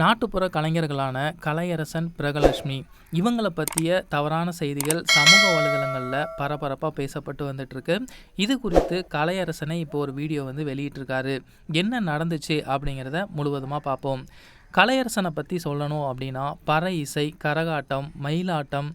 நாட்டுப்புற கலைஞர்களான கலையரசன் பிரகலட்சுமி இவங்களை பற்றிய தவறான செய்திகள் சமூக வலைதளங்களில் பரபரப்பாக பேசப்பட்டு வந்துட்டுருக்கு. இது குறித்து கலையரசனை இப்போ ஒரு வீடியோ வந்து வெளியிட்டிருக்காரு. என்ன நடந்துச்சு அப்படிங்கிறத முழுவதுமாக பார்ப்போம். கலையரசனை பற்றி சொல்லணும் அப்படின்னா பறை இசை கரகாட்டம் மயிலாட்டம்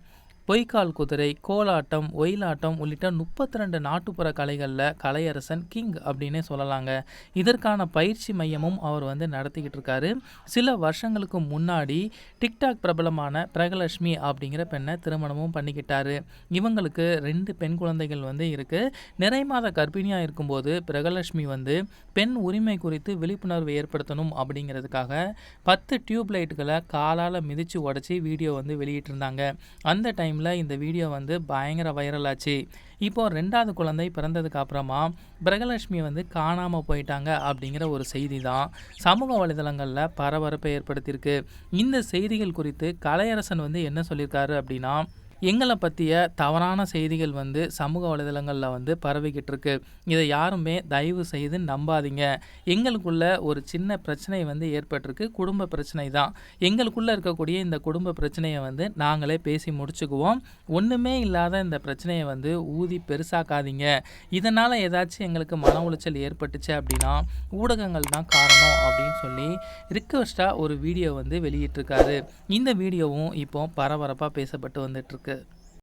பொய்க்கால் குதிரை கோலாட்டம் ஒயிலாட்டம் உள்ளிட்ட முப்பத்தி ரெண்டு நாட்டுப்புற கலைகளில் கலையரசன் கிங் அப்படின்னே சொல்லலாங்க. இதற்கான பயிற்சி மையமும் அவர் வந்து நடத்திக்கிட்டு இருக்காரு. சில வருஷங்களுக்கு முன்னாடி டிக்டாக் பிரபலமான பிரகலட்சுமி அப்படிங்கிற பெண்ணை திருமணமும் பண்ணிக்கிட்டாரு. இவங்களுக்கு ரெண்டு பெண் குழந்தைகள் வந்து இருக்குது நிறைமாத கர்ப்பிணியாக இருக்கும்போது பிரகலட்சுமி வந்து பெண் உரிமை குறித்து விழிப்புணர்வு ஏற்படுத்தணும் அப்படிங்கிறதுக்காக பத்து டியூப் லைட்டுகளை காலால் மிதித்து உடச்சி வீடியோ வந்து வெளியிட்டிருந்தாங்க. அந்த டைம் டைமில் இந்த வீடியோ வந்து பயங்கர வைரல் ஆச்சு. இப்போது ரெண்டாவது குழந்தை பிறந்ததுக்கு அப்புறமா பிரகலட்சுமி வந்து காணாமல் போயிட்டாங்க அப்படிங்கிற ஒரு செய்தி தான் சமூக வலைதளங்களில் பரபரப்பை ஏற்படுத்தியிருக்கு. இந்த செய்திகள் குறித்து கலையரசன் வந்து என்ன சொல்லியிருக்காரு அப்படின்னா எங்களை பற்றிய தவறான செய்திகள் வந்து சமூக வலைதளங்களில் வந்து பரவிக்கிட்டு இருக்கு இதை யாருமே தயவு செய்து நம்பாதீங்க. எங்களுக்குள்ள ஒரு சின்ன பிரச்சனை வந்து ஏற்பட்டிருக்கு. குடும்ப பிரச்சனை தான். எங்களுக்குள்ளே இருக்கக்கூடிய இந்த குடும்ப பிரச்சனையை வந்து நாங்களே பேசி முடிச்சுக்குவோம். ஒன்றுமே இல்லாத இந்த பிரச்சனையை வந்து ஊதி பெருசாக்காதீங்க. இதனால் ஏதாச்சும் எங்களுக்கு மன உளைச்சல் ஏற்பட்டுச்சு அப்படின்னா ஊடகங்கள் தான் காரணம் அப்படின்னு சொல்லி ரிக்வஸ்ட்டாக ஒரு வீடியோ வந்து வெளியிட்டிருக்காரு. இந்த வீடியோவும் இப்போ பரபரப்பாக பேசப்பட்டு வந்துட்டுருக்கு. good